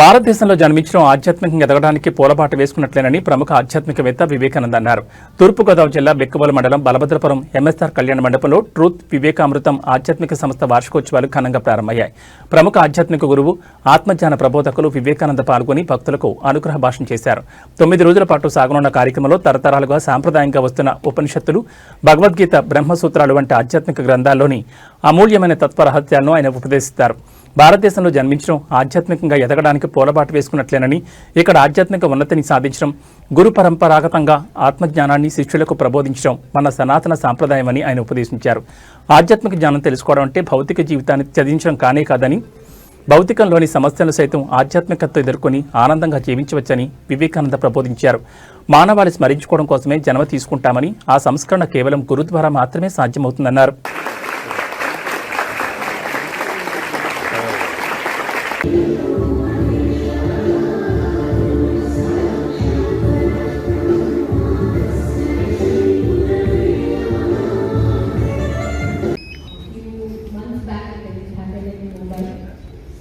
భారతదేశంలో జన్మించడం ఆధ్యాత్మికంగా ఎదగడానికి పూలబాట వేసుకున్నట్లేనని ప్రముఖ ఆధ్యాత్మికవేత్త వివేకానంద అన్నారు. తూర్పుగోదావరి జిల్లా బెక్కబోలు మండలం బలభద్రపురం ఎంఎస్ఆర్ కళ్యాణ మండపంలో ట్రూత్ వివేకామృతం ఆధ్యాత్మిక సంస్థ వార్షికోత్సవాలు ఘనంగా ప్రారంభమయ్యాయి. ప్రముఖ ఆధ్యాత్మిక గురువు ఆత్మజ్ఞాన ప్రబోధకులు వివేకానంద పాల్గొని భక్తులకు అనుగ్రహ భాషణ చేశారు. తొమ్మిది రోజుల పాటు సాగనున్న కార్యక్రమంలో తరతరాలుగా సాంప్రదాయంగా వస్తున్న ఉపనిషత్తులు భగవద్గీత బ్రహ్మసూత్రాలు వంటి ఆధ్యాత్మిక గ్రంథాల్లోని అమూల్యమైన తత్వరహత్యాలను ఆయన ఉపదేశిస్తారు. భారతదేశంలో జన్మించడం ఆధ్యాత్మికంగా ఎదగడానికి పూలబాట వేసుకున్నట్లేనని ఇక్కడ ఆధ్యాత్మిక ఉన్నతిని సాధించడం గురు పరంపరాగతంగా ఆత్మజ్ఞానాన్ని శిష్యులకు ప్రబోధించడం మన సనాతన సాంప్రదాయమని ఆయన ఉపదేశించారు. ఆధ్యాత్మిక జ్ఞానం తెలుసుకోవడం అంటే భౌతిక జీవితాన్ని చదివించడం కానే కాదని భౌతికంలోని సమస్యలు సైతం ఆధ్యాత్మికతతో ఎదుర్కొని ఆనందంగా జీవించవచ్చని వివేకానంద ప్రబోధించారు. మానవాళి స్మరించుకోవడం కోసమే జన్మ తీసుకుంటామని ఆ సంస్కరణ కేవలం గురు ద్వారా మాత్రమే సాధ్యమవుతుందన్నారు.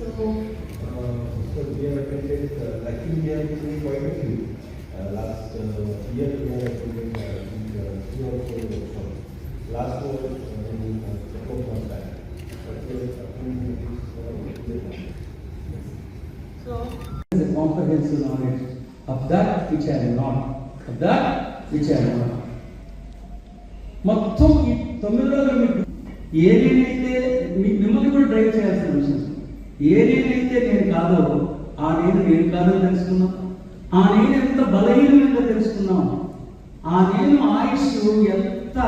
So Uh, So we have attended, uh, actually we have been quite a few. Uh, Last uh, year we have attended uh, the, uh, three or four workshops. Last was uh, in uh, couple of months back. But we have attended this, uh, this year. is a comprehensive knowledge of that which I am not, of that which I am not. మొత్తం ఈ తొమ్మిది రోజులు మీకు ఏదేనైతే మీ- మిమ్మల్ని కూడా drive చేయాల్సిన ఏ నేనైతే నేను కాదో ఆ నేను నేను కాదో తెలుసుకున్నాం. ఆ నేను ఎంత బలహీనమైందో తెలుసుకున్నాం. ఆ నేను ఆయుష్ ఎంత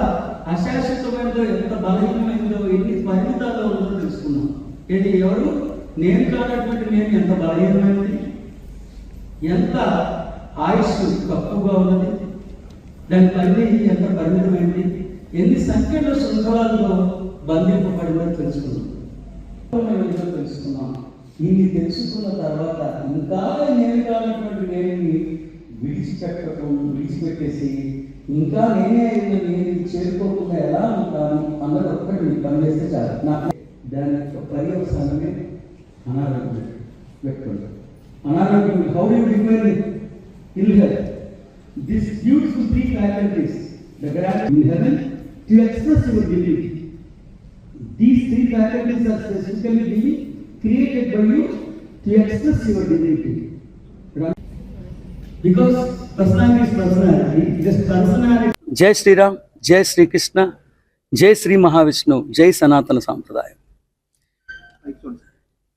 అశాశ్వతమైనదో ఎంత బలహీనమైందో ఎన్ని పరిమితాల్లో ఉందో తెలుసుకున్నాం. ఇది ఎవరు? నేను కానటువంటి నేను ఎంత బలహీనమైనది? ఎంత ఆయుష్ తక్కువగా ఉన్నది? దాని పరిధి ఎంత పరిమితమైంది? ఎన్ని సంఖ్యలో శృంఖలాల్లో బంధింపబడిందో తెలుసుకున్నాం తెలుసుకున్నాం. ఇన్ని తెలుసుకున్న తర్వాత ఇంకా నేను కానటువంటి నేను విడిచిపెట్టడం విడిచిపెట్టేసి ఇంకా నేనే అయింది నేను చేరుకోకుండా ఎలా ఉంటాను అన్నది ఒక్కటి మీకు పనిచేస్తే చాలు. నాకు దాని యొక్క పర్యవసానమే అనారోగ్యం పెట్టుకోండి అనారోగ్యం how you define ill health this beautiful three faculties the grand in heaven to express your belief these three faculties are specifically belief created by you to express your divinity. Right? Because personality is personality, personality. జై శ్రీరామ్ జై శ్రీకృష్ణ జై శ్రీ మహావిష్ణు జై సనాతన సాంప్రదాయం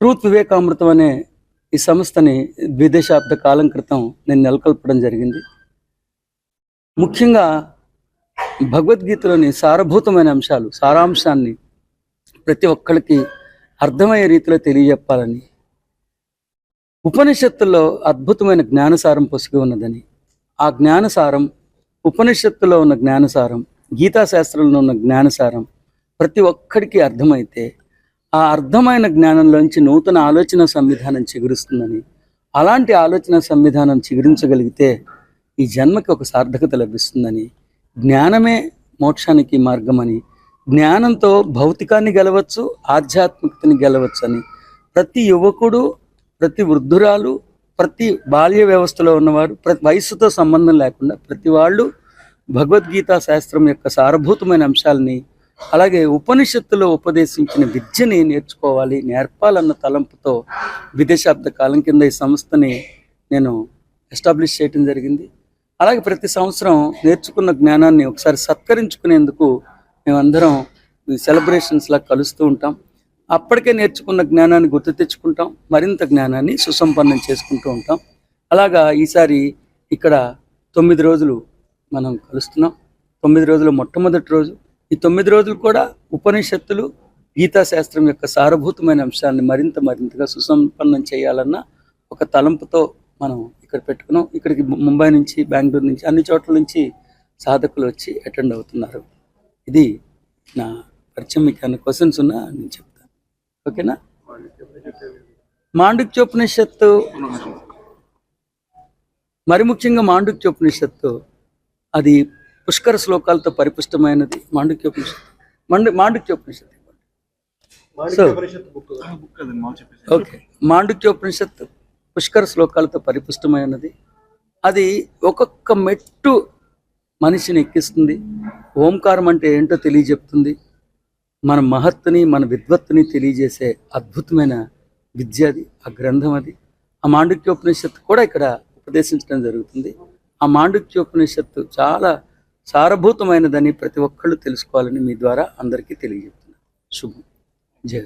truth వివేకామృతం అనే ఈ సంస్థని ద్విదశాబ్ద కాలం క్రితం నేను నెలకొల్పడం జరిగింది ముఖ్యంగా భగవద్గీతలోని సారభూతమైన అంశాలు సారాంశాన్ని ప్రతి ఒక్కరికి అర్థమయ్యే రీతిలో తెలియజెప్పాలని. ఉపనిషత్తుల్లో అద్భుతమైన జ్ఞానసారం పొసిగి ఉన్నదని. ఆ జ్ఞానసారం ఉపనిషత్తులో ఉన్న జ్ఞానసారం గీతాశాస్త్రంలో ఉన్న జ్ఞానసారం ప్రతి ఒక్కడికి అర్థమైతే ఆ అర్థమైన జ్ఞానంలోంచి నూతన ఆలోచన సంవిధానం చిగురుస్తుందని. అలాంటి ఆలోచన సంవిధానం చిగురించగలిగితే ఈ జన్మకి ఒక సార్థకత లభిస్తుందని. జ్ఞానమే మోక్షానికి మార్గమని జ్ఞానంతో భౌతికాన్ని గెలవచ్చు ఆధ్యాత్మికతని గెలవచ్చు అని. ప్రతి యువకుడు ప్రతి వృద్ధురాలు ప్రతి బాల్య వ్యవస్థలో ఉన్నవారు ప్రతి వయస్సుతో సంబంధం లేకుండా ప్రతి వాళ్ళు భగవద్గీత శాస్త్రం యొక్క సారభూతమైన అంశాలని అలాగే ఉపనిషత్తులో ఉపదేశించిన విద్యని నేర్చుకోవాలి నేర్పాలన్న తలంపుతో విదేశాబ్ద కాలం కింద ఈ సంస్థని నేను ఎస్టాబ్లిష్ చేయడం జరిగింది. అలాగే ప్రతి సంవత్సరం నేర్చుకున్న జ్ఞానాన్ని ఒకసారి సత్కరించుకునేందుకు మేమందరం సెలబ్రేషన్స్లా కలుస్తూ ఉంటాం. అప్పటికే నేర్చుకున్న జ్ఞానాన్ని గుర్తు తెచ్చుకుంటాం. మరింత జ్ఞానాన్ని సుసంపన్నం చేసుకుంటూ ఉంటాం. అలాగా ఈసారి ఇక్కడ తొమ్మిది రోజులు మనం కలుస్తున్నాం. తొమ్మిది రోజులు మొట్టమొదటి రోజు. ఈ తొమ్మిది రోజులు కూడా ఉపనిషత్తులు గీతాశాస్త్రం యొక్క సారభూతమైన అంశాన్ని మరింత మరింతగా సుసంపన్నం చేయాలన్న ఒక తలంపుతో మనం ఇక్కడ పెట్టుకున్నాం. ఇక్కడికి ముంబై నుంచి బెంగళూరు నుంచి అన్ని చోట్ల నుంచి సాధకులు వచ్చి అటెండ్ అవుతున్నారు. ఇది నా పరిచయం మీకు ఏమైనా క్వశ్చన్స్ ఉన్నా నేను చెప్తాను ఓకేనా? మాండుక్యోపనిషత్తు. మరి ముఖ్యంగా మాండుక్యోపనిషత్తు అది పుష్కర శ్లోకాలతో పరిపుష్టమైనది మాండుక్యోపనిషత్తు. మాండు మాండుక్యోపనిషత్తు సో ఓకే మాండుక్యోపనిషత్తు పుష్కర శ్లోకాలతో పరిపుష్టమైనది. అది ఒక్కొక్క మెట్టు మనిషిని ఎక్కిస్తుంది. ఓంకారం అంటే ఏంటో తెలియజెప్తుంది. మన మహత్తుని మన విద్వత్తుని తెలియజేసే అద్భుతమైన విద్య అది ఆ గ్రంథం అది. ఆ మాండుక్యోపనిషత్తు కూడా ఇక్కడ ఉపదేశించడం జరుగుతుంది. ఆ మాండుక్యోపనిషత్తు చాలా సారభూతమైనదని ప్రతి ఒక్కళ్ళు తెలుసుకోవాలని మీ ద్వారా అందరికీ తెలియజెప్తున్నాను శుభం. జయ